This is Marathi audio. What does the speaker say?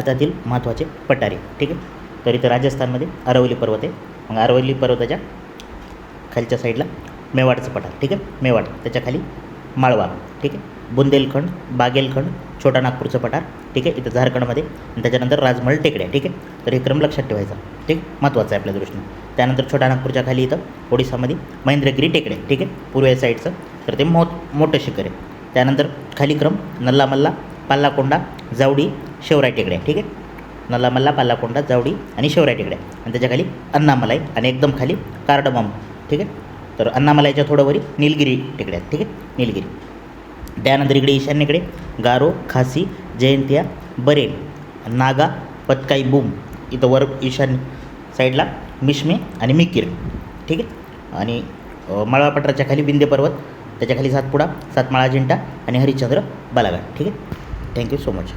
भारतातील महत्त्वाचे पठारे. ठीक आहे? तर इथं राजस्थानमध्ये अरवली पर्वत आहे. मग अरवली पर्वताच्या खालच्या साईडला मेवाडचं पठार. ठीक आहे? मेवाड. त्याच्याखाली माळवा. ठीक आहे? बुंदेलखंड बागेलखंड छोटा नागपूरचं पठार. ठीक आहे? इथं झारखंडमध्ये. आणि त्याच्यानंतर राजमहल टेकड्या. ठीक आहे? तर हे क्रम लक्षात ठेवायचा. ठीक महत्त्वाचं आहे आपल्या दृष्टीने. त्यानंतर छोटा नागपूरच्या खाली इथं ओडिसामध्ये महेंद्रगिरी टेकड्या. ठीक आहे? पूर्वे साईडचं. तर ते मोठ मोठं शिखर आहे. त्यानंतर खाली क्रम नल्लामल्ला पाल्लाकोंडा जावडी शेवराय टेकड्या ठीक आहे? नल्लामल्ला पालाकोंडा जावडी आणि शेवराय टेकड्या. आणि त्याच्याखाली अन्नामलाई आणि एकदम खाली कार्डमम ठीक आहे? तर अन्नामलाईच्या थोडं वरी निलगिरी टेकड्या आहेत, ठीक आहे? निलगिरी. त्यानंतर इकडे ईशान्येकडे गारो खासी जयंतिया बरेल नागा पतकाई बूम. इथं वर ईशान्य साईडला मिश्मे आणि मिकीर ठीक आहे? आणि अ, खाली विंध्य पर्वत त्याच्याखाली सातपुडा सातमाळा अजिंठा आणि हरिश्चंद्र बालाघाट ठीक आहे? Thank you so much